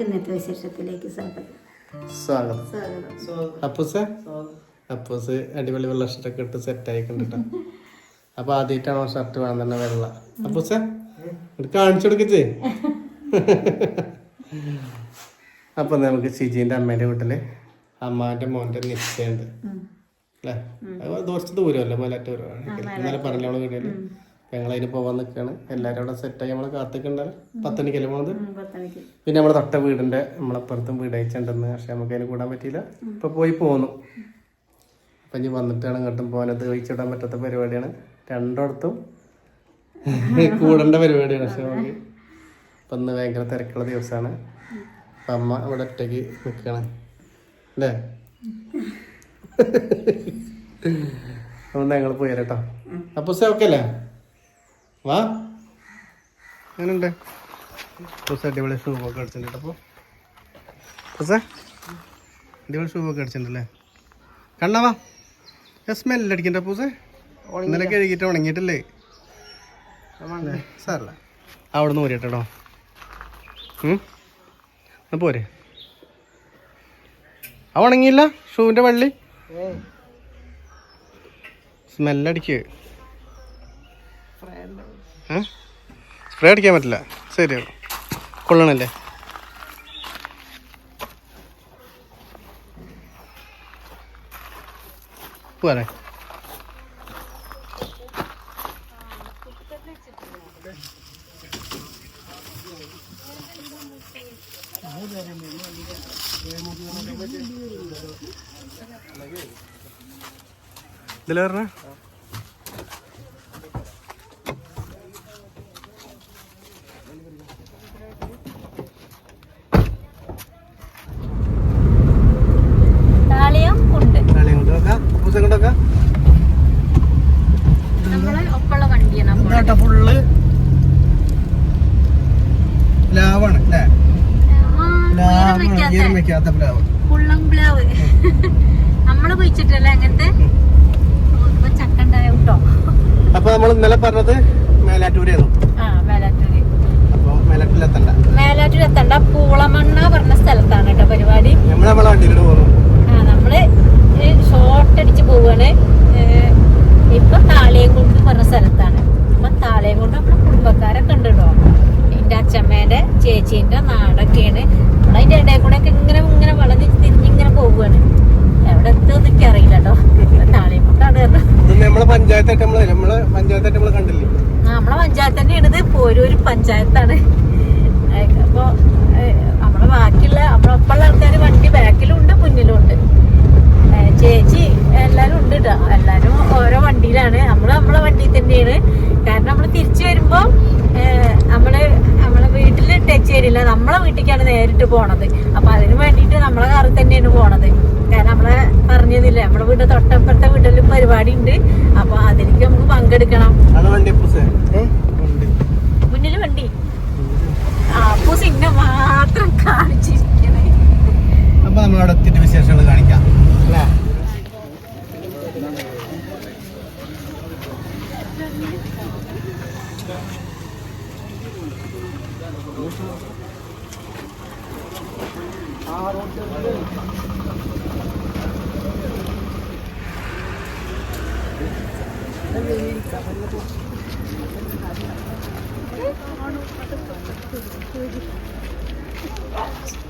എല്ലാവർക്കും ഇന്നത്തെ വിശേഷത്തിലേക്ക് സ്വാഗതം. സ്വാഗതം. സ്വാഗതം. അപ്പൂസ്? അപ്പൂസ് അടിപൊളി വെള്ള ഷർട്ടൊക്കെ ഇട്ട് സെറ്റ് ആയിക്കൊണ്ടിട്ടോ. അപ്പൊ ആദ്യമായിട്ടാണോ ഷർട്ട് വേണം തന്നെ വെള്ള. അപ്പൂസ് കാണിച്ചു കൊടുക്കച്ചേ. അപ്പൊ നമുക്ക് ഷിജീന്റെ അമ്മേന്റെ വീട്ടിൽ അമ്മാന്റെ മോന്റെ നിശ്ചയുണ്ട് അല്ലേ? അത് കുറച്ച് ദൂരമല്ലേ? മലറ്റൂർ ഇന്നലെ പറഞ്ഞോളൂ വീട്ടിൽ ഞങ്ങൾ അതിന് പോവാൻ നിൽക്കുകയാണ് എല്ലാവരും അവിടെ സെറ്റായി നമ്മൾ കാത്തിക്കുണ്ടല്ലോ പത്തണിക്കല്ലേ പോണത്? പത്തണിക്ക്. പിന്നെ നമ്മുടെ തൊട്ട വീടിന്റെ നമ്മളപ്പുറത്തും വീട് അയച്ചിട്ടുണ്ടെന്ന് പക്ഷെ നമുക്ക് അതിന് കൂടാൻ പറ്റിയില്ല. ഇപ്പൊ പോയി പോന്നു. അപ്പൊ ഇനി വന്നിട്ടാണ് ഇങ്ങോട്ടും പോകാനത് ഒഴിച്ചിടാൻ പറ്റാത്ത പരിപാടിയാണ്. രണ്ടിടത്തും കൂടേണ്ട പരിപാടിയാണ് പക്ഷെ നമുക്ക്. ഇപ്പൊ ഇന്ന് ഭയങ്കര തിരക്കുള്ള ദിവസമാണ്. അപ്പം അമ്മ ഇവിടെ ഒറ്റയ്ക്ക് നിൽക്കുകയാണ് അല്ലേ? അതുകൊണ്ട് ഞങ്ങൾ പോയാലോ കേട്ടോ അപ്പൊ ഓക്കെ അല്ലേ? വാ. അങ്ങനുണ്ട് പുസ അടിപൊളി ഷൂ ഒക്കെ അടിച്ചിട്ടുണ്ട് അപ്പോൾ പുസ അടിപൊളി ഷൂ ഒക്കെ അടിച്ചിട്ടുണ്ടല്ലേ കണ്ണവാ സ്മെല്ല് അടിക്കണ്ട പൂസ ഇന്നലെ കഴുകിയിട്ട് ഉണങ്ങിയിട്ടില്ലേ? സാറല്ല അവിടെ നിന്ന് ഊരിട്ടോ പോരെ. ആ ഉണങ്ങിയില്ല ഷൂവിന്റെ വള്ളി സ്മെല്ലടിക്കുക സ്പ്രേ അടിക്കാൻ പറ്റില്ല. ശരി. കൊള്ളണല്ലേ? പോരെ. ഇതിൽ പറഞ്ഞ താളിയും ഉണ്ട് നാളെ കൊണ്ട് വെക്കാം പൂസം കൊണ്ട് വെക്കാം നമ്മളെ ഒപ്പമുള്ള വണ്ടിയാണ് അപ്പോൾ ഇതാട്ടോ ഫുള്ള് ലാവാണ് അല്ലേ ലാവാണ് ഈരം വെക്കാത്ത പ്ലാവ് കുള്ളം പ്ലാവ്. നമ്മൾ കുഴിച്ചിട്ടല്ലേ അങ്ങനത്തെ? ചക്ക ഉണ്ടായ? കേട്ടോ അപ്പൊ നമ്മൾ ഇന്നലെ പറഞ്ഞത് മേലാറ്റൂരായിരുന്നു. മേലാറ്റൂർ എത്തണ്ട പൂളമണ്ണ പറഞ്ഞ സ്ഥലത്താണ് കേട്ടോ പരിപാടി. നമ്മളെ ഷോർട്ട് അടിച്ച് പോവാണ്. ഇപ്പൊ താളയംകുണ്ട് പറഞ്ഞ സ്ഥലത്താണ്. അപ്പൊ താളയംകുണ്ട് നമ്മുടെ കുടുംബക്കാരൊക്കെ ഉണ്ട് കേട്ടോ. എന്റെ അച്ഛമ്മേന്റെ ചേച്ചീന്റെ നാടൊക്കെയാണ്. നമ്മളതിന്റെ ഇടയിൽ കൂടെ ഒക്കെ ഇങ്ങനെ ഇങ്ങനെ വളഞ്ഞ് തിരിഞ്ഞിങ്ങനെ പോവുകയാണ്. എവിടെ എത്തുമെന്ന് എനിക്ക് അറിയില്ല കേട്ടോ. നമ്മളെ പഞ്ചായത്തായിട്ട് നമ്മൾ നമ്മളെ പഞ്ചായത്തായിട്ട് നമ്മൾ കണ്ടില്ലേ? നമ്മളെ പഞ്ചായത്ത് തന്നെയാണിത്. പോരൂര് പഞ്ചായത്താണ്. അപ്പോൾ അപ്പൊ നമ്മളെ ബാക്കിയുള്ള നമ്മളെ ഒപ്പമുള്ള ആൾക്കാർ വണ്ടി ബാക്കിലും ഉണ്ട് മുന്നിലും ഉണ്ട്. ചേച്ചി എല്ലാരും ഉണ്ട് കേട്ടോ. എല്ലാരും ഓരോ വണ്ടിയിലാണ്. നമ്മൾ നമ്മളെ വണ്ടിയിൽ തന്നെയാണ്. കാരണം നമ്മൾ തിരിച്ചു വരുമ്പോ ഏഹ് നമ്മൾ നമ്മളെ വീട്ടിൽ ടച്ച് ചെയ്തില്ല. നമ്മളെ വീട്ടിലേക്കാണ് നേരിട്ട് പോണത്. അപ്പൊ അതിന് വേണ്ടിയിട്ട് നമ്മളെ കാറിൽ തന്നെയാണ് പോണത്. കാരണം നമ്മളെ പറഞ്ഞതില്ലേ നമ്മളെ വീട് തൊട്ടപ്പുറത്തെ വീട്ടിലും പരിപാടി ഉണ്ട് അപ്പൊ അതിലേക്ക് നമുക്ക് പങ്കെടുക്കണം. പൂസേ മുന്നിൽ വണ്ടി. ആ സിന്നെ മാത്രം കാണിച്ചിരിക്കണേ 了。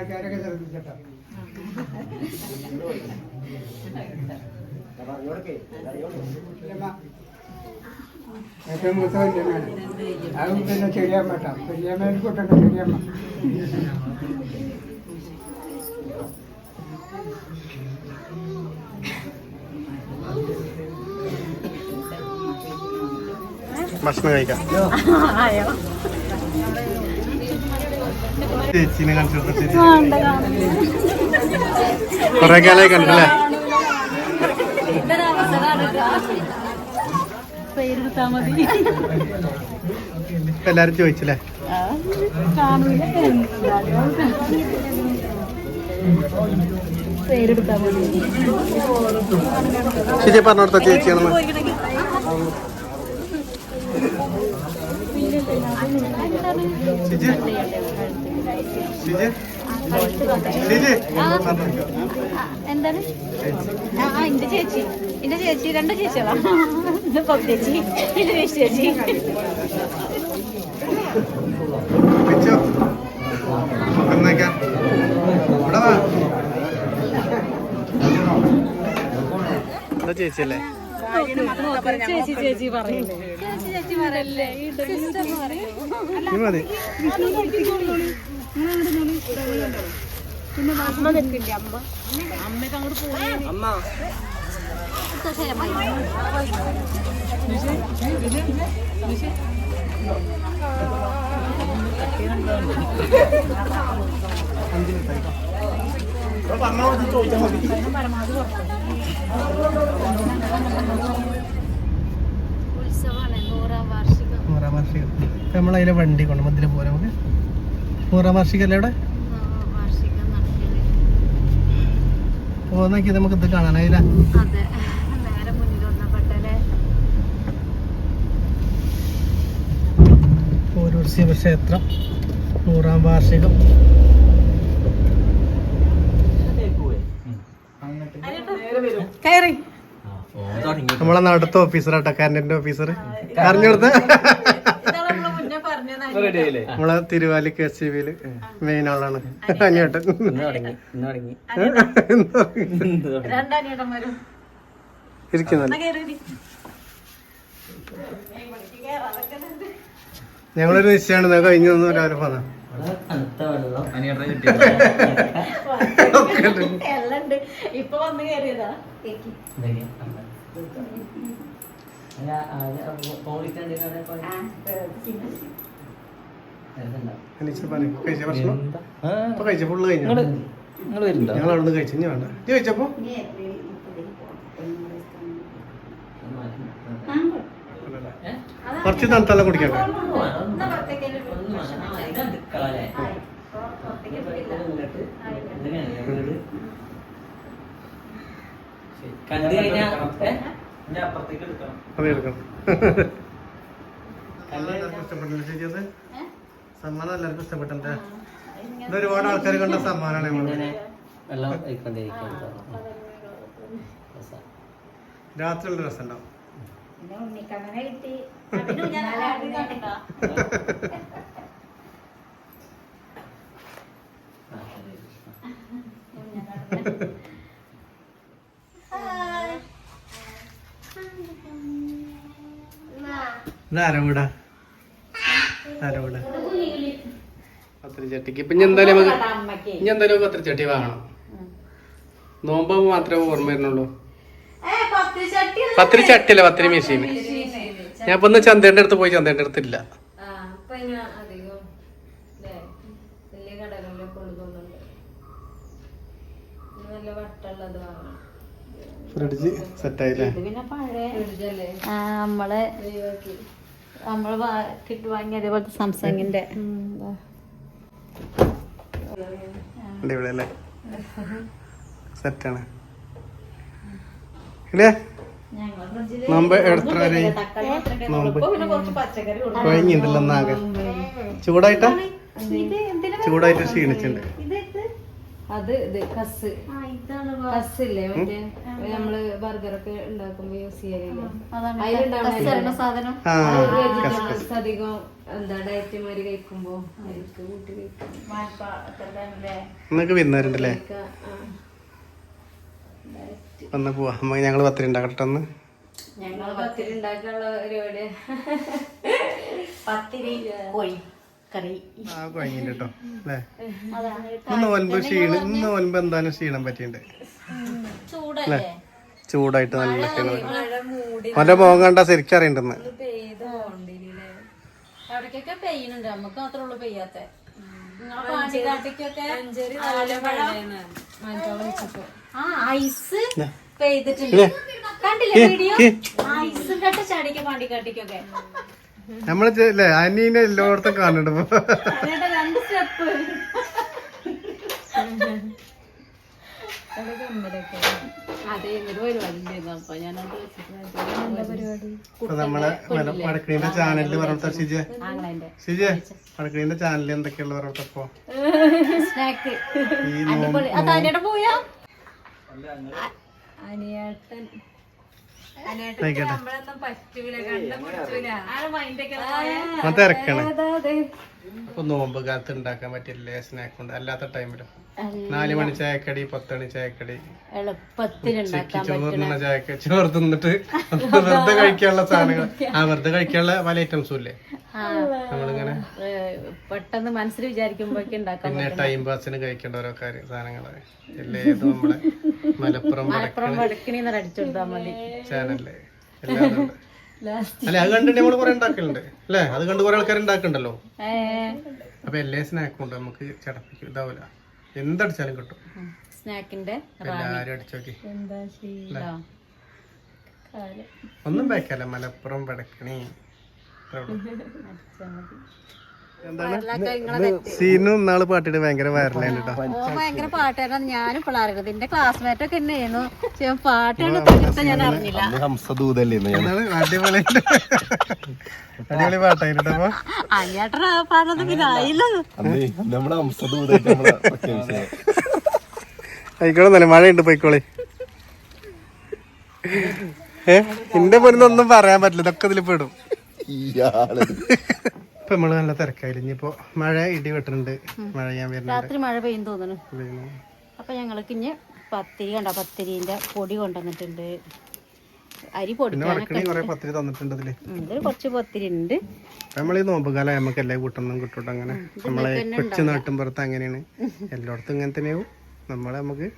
ആൾക്കാരൊക്കെ ശ്രദ്ധിച്ചട്ടോ ഏറ്റവും മൂത്ത വല്യമ്മയാണ്. അതും പിന്നെ ചെറിയമ്മ കേട്ടോ വല്യമ്മേനെ കൂട്ടണ്ട ചെറിയമ്മ. ഭക്ഷണം കഴിക്കാം. ചേച്ചീനെ കൊറേ കാലമായി കണ്ടല്ലേ എല്ലാരും ചോദിച്ചില്ലേ? ശരി പേരെടുത്താ മതി. ചേച്ചി? എന്താണ്? ആ എന്റെ ചേച്ചി. എന്റെ ചേച്ചി രണ്ട് ചേച്ചികളാ. പപ്പ ചേച്ചി ഇത് വേഷ് ചേച്ചി. ചേച്ചിയല്ലേ? ചേച്ചി ചേച്ചി പറയും. ചേച്ചി ചേച്ചി പറയല്ലേ? പിന്നെ അമ്മ നിൽക്കില്ലേ അമ്മ അമ്മയ്ക്ക് അങ്ങോട്ട് പോയി അമ്മ ഉത്സവമാണ് നൂറാം വാർഷികം. നൂറാം വാർഷികം. നമ്മളതിലെ വണ്ടി കൊണ്ട് മതിലെ പോരാ നമുക്ക്. നൂറാം വാർഷികല്ലേ അല്ലേ വാർഷികം നടക്കുന്നത് പോന്നേക്ക് നമുക്ക് ഇത് കാണാനായില്ല? ഓരോ ശിവക്ഷേത്രം നൂറാം വാർഷികം. കയറി. നമ്മളെ നടത്ത ഓഫീസറാട്ടോ കറണ്ടിന്റെ ഓഫീസർ അറിഞ്ഞു കൊടുത്ത മുന്നേ പറഞ്ഞതാണ് നമ്മളെ തിരുവാലിക്ക് എസ് സി ബിയിൽ മെയിൻ ആളാണ്. അനിയേട്ടൻ. കയറി ഞങ്ങളൊരു നിശ്ചയാണ് കഴിഞ്ഞു തന്നു രാവിലെ പോന്ന. ഇപ്പൊ വന്ന് കയറിയതാ ഞങ്ങൾ അവിടെ കഴിച്ചു. ഇനി വേണ്ട. നീ കഴിച്ചപ്പോ കുറച്ച് തണുത്തല്ല കുടിക്കണ്ടേ. കണ്ടു കഴിഞ്ഞാ ഏ? അത് എടുക്കണം. എല്ലാവർക്കും ഇഷ്ടപ്പെട്ടില്ല ചേച്ചി അത് സമ്മാനം എല്ലാവർക്കും ഇഷ്ടപ്പെട്ടല്ലേ. ഇത് ഒരുപാട് ആൾക്കാർ കണ്ട സമ്മാനമാണ് നമ്മളിങ്ങനെ വെള്ളം രാത്രിയുള്ള രസം. ഉണ്ടാവും പിന്നെ ഉണ്ണിക്കണ്ണനെ പത്തിരിച്ചട്ടിക്ക് ഇപ്പൊ ഇനി എന്തായാലും നമുക്ക് ഇനി എന്തായാലും പത്തിരിച്ചട്ടി വാങ്ങണം. നോമ്പ് മാത്രമേ ഓർമ്മ വരുന്നുള്ളൂ. ഏ പത്ത് ചട്ടി അല്ല ചട്ടിയല്ല പത്തിരി മെഷീൻ ഞാൻ ഇപ്പൊ ഒന്ന് ചന്തേന്റെ അടുത്ത് പോയി ചന്തേന്റെ അടുത്തില്ല. ഫ്രിഡ്ജ് സെറ്റായില്ലേ? ആയില്ലേ പിന്നെ പഴയ ഫ്രിഡ്ജല്ലേ? ആ, നമ്മളെ നമ്മൾ വാങ്ങിയത് കിട്ടി വാങ്ങിയ അതേപോലത്തെ അല്ലേ സെറ്റാണ്. ഇല്ലേ? നോമ്പ് എത്ര വരെ? നോമ്പ്. ഒന്നാകെ ചൂടായിട്ടാ? ചൂടായിട്ട് ക്ഷീണിച്ചിട്ടുണ്ട്. അത് ഇത് കസ്. കസ്സില്ലേ ഇതാണ് കസ് ഇല്ലേ മറ്റേ? നമ്മൾ ബർഗറൊക്കെ ഒക്കെ ഉണ്ടാക്കുമ്പോ യൂസ് ചെയ്യലില്ലേ അതാണ്. അതിലുണ്ടാവുന്ന സാധനം? വെജിറ്റബിൾസ് അധികം എന്താ ഡയറ്റ് മാതിരി കഴിക്കുമ്പോ അവർക്ക് കൂട്ടി കഴിക്കും. വന്ന് പോവാ. അമ്മ ഞങ്ങൾ പത്തിരി ഉണ്ടാക്കട്ടെ ഒന്ന് ഞങ്ങൾ പത്തിരി ഉണ്ടാക്കാനുള്ള പരിപാടി പത്തിരി കോഴി കറി. ആ കുഴങ്ങിണ്ട് കേട്ടോ അല്ലേ അതാണ് ഇന്ന് നോൻപ് ക്ഷീണം ഇന്ന് നോൻപ് എന്തായാലും ക്ഷീണം പറ്റിയിട്ടുണ്ട് ചൂടല്ലേ? ചൂടായിട്ട് നല്ല ക്ഷീണം അവന്റെ മുഖം കണ്ടാ ശരിക്കും അറിയണ്ടെന്ന്. പെയ്ത് പോണ്ടില്ലേ അവിടേക്കൊക്കെ പെയ്യുന്നുണ്ട്. നമുക്ക് മാത്രമേ ഉള്ളൂ പെയ്യാത്ത. നിങ്ങളെ പാണ്ടിക്കാട്ടിക്കൊക്കെ ആ ഐസ് പെയ്തിട്ടുണ്ട്. കണ്ടില്ലേ വീഡിയോ? ഐസും കട്ട ചാടിക്ക പാണ്ടിക്കാട്ടിക്കൊക്കെ. നമ്മൾ അല്ലേ അനീനെ എല്ലായിടത്തും കാണുന്നുണ്ട്. ഇപ്പൊ നമ്മളെ ചാനലിൽ പറഞ്ഞ ഷിജ ഷിജ വടക്കണീന്റെ ചാനലിൽ എന്തൊക്കെയുള്ള പറഞ്ഞപ്പോ സ്നാക്ക്. ഈ അനിയേട്ടൻ തിരക്കാണ്. നോമ്പ് കാലത്ത് ഉണ്ടാക്കാൻ പറ്റില്ലേ? സ്നാക്ക് ഉണ്ട് അല്ലാത്ത ടൈമിലും നാല് മണി ചായക്കടി പത്ത് മണി ചായക്കടി. ചോറുന്ന ചായക്കടി ചായക്ക ചോറ് തിന്നിട്ട് വെറുതെ കഴിക്കാനുള്ള സാധനങ്ങൾ. ആ വെറുതെ കഴിക്കാനുള്ള പല ഐറ്റംസും ഇല്ലേ? നമ്മളിങ്ങനെ പെട്ടെന്ന് മനസ്സിൽ വിചാരിക്കുമ്പോഴൊക്കെ ഉണ്ടാക്കാൻ പിന്നെ ടൈം പാസിന് കഴിക്കേണ്ട ഓരോ കാര്യം സാധനങ്ങൾ. എല്ലേതും നമ്മളെ മലപ്പുറം മലപ്പുറം വടക്കിണി അടിച്ചു കൊടുത്താൽ മതി ചാനലിൽ. അല്ലെ അത് കണ്ടിട്ട് നമ്മൾ കൊറേ ഉണ്ടാക്കലുണ്ട്. അല്ലേ അത് കണ്ട് കൊറേ ആൾക്കാർ ഉണ്ടാക്കണ്ടല്ലോ? അപ്പൊ എല്ലാ സ്നാക്കും ഉണ്ട് നമുക്ക് ചടപ്പിക്കും ഇതാവൂല. എന്തടിച്ചാലും കിട്ടും. സ്നാക്കിന്റെ എല്ലാരും അടിച്ചു നോക്കി. ഒന്നും വെക്കല്ല മലപ്പുറം വടക്കണി സീനു നാളെ പാട്ടിട്ട് ഭയങ്കര വൈറലാണ് ഭയങ്കര പാട്ടായിരുന്നു ഞാനും പിള്ളേർക്ക് എന്റെ ക്ലാസ്മേറ്റ് ഒക്കെ തന്നെയായിരുന്നു. പക്ഷെ പാട്ടാണ് ഞാൻ അറിഞ്ഞില്ല. അടിപൊളി. അഞ്ഞേട്ടൻ പാടുന്നത് പിന്നെ ആയില്ല. ആയിക്കോളെ നല്ല മഴയുണ്ട് പോയിക്കോളി. ഏ? എന്റെ പൊരുന്നൊന്നും പറയാൻ പറ്റില്ല. ഇതൊക്കെ ഇതിൽ പെടും ഇപ്പൊ നമ്മൾ നല്ല തിരക്കായില്ല? ഇനിയിപ്പോ മഴ ഇടി വെട്ടുന്നുണ്ട് മഴ ഞാൻ വരുന്നുണ്ട്. രാത്രി മഴ പെയ്യും തോന്നുന്നു. അപ്പൊ ഞങ്ങൾക്ക് ഇനി പത്തിരി കണ്ട? പത്തിരിന്റെ പൊടി കൊണ്ടുവന്നിട്ടുണ്ട്. അരി പൊടി പൊടിക്കാനൊക്കെ പത്തിരി തന്നിട്ടുണ്ട് ഇതിൽ ഉം, ഇതിൽ കുറച്ച് പത്തിരി ഉണ്ട് നമ്മൾ ഈ നോമ്പുകാലം നമുക്ക് എല്ലാ കൂട്ടൊന്നും കിട്ടും അങ്ങനെ. നമ്മളെ കൊച്ചു നാട്ടും പുറത്ത് അങ്ങനെയാണ്. എല്ലായിടത്തും ഇങ്ങനെ തന്നെയാവും. നമ്മളെ നമുക്ക്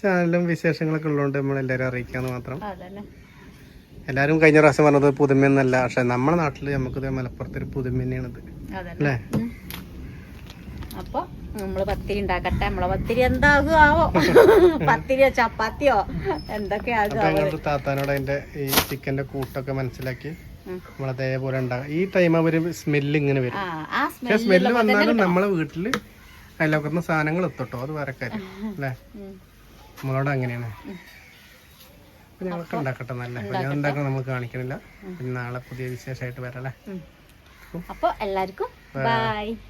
ചാനലും വിശേഷങ്ങളൊക്കെ ഉള്ളതുകൊണ്ട് നമ്മൾ എല്ലാവരും അറിയിക്കാന്ന് മാത്രം. എല്ലാവരും കഴിഞ്ഞ പ്രാവശ്യം പറഞ്ഞത് പുതുമയൊന്നല്ല പക്ഷെ നമ്മുടെ നാട്ടിൽ നമുക്ക് മലപ്പുറത്ത് ഒരു പുതുമ തന്നെയാണിത്. അല്ലേ? അപ്പൊ നമ്മൾ പത്തിരി ഉണ്ടാക്കട്ടെ. നമ്മളെ പത്തിരി എന്താകും ആവോ? പത്തിരിയോ ചപ്പാത്തിയോ? എന്തൊക്കെ ആകും താത്താനോട് അതിന്റെ ഈ ചിക്കന്റെ കൂട്ടൊക്കെ മനസ്സിലാക്കി നമ്മളതേപോലെ ഉണ്ടാകും ഈ ടൈം അവർ സ്മെല്ല് ഇങ്ങനെ വരും. പക്ഷെ സ്മെല്ല് സ്മെല്ല് വന്നാലും നമ്മളെ വീട്ടിൽ അതിലൊക്കെ സാധനങ്ങൾ എത്തട്ടോ. അത് വേറെ കാര്യം. അല്ലേ? നമ്മളോട് അങ്ങനെയാണ്. അപ്പൊ ഞങ്ങൾക്ക് ഉണ്ടാക്കട്ടെ നല്ല. ഞാൻ ഉണ്ടാക്കണം നമ്മൾ കാണിക്കണില്ല. പിന്നെ നാളെ പുതിയ വിശേഷമായിട്ട് വരാം അല്ലേ? അപ്പൊ എല്ലാവർക്കും ബൈ.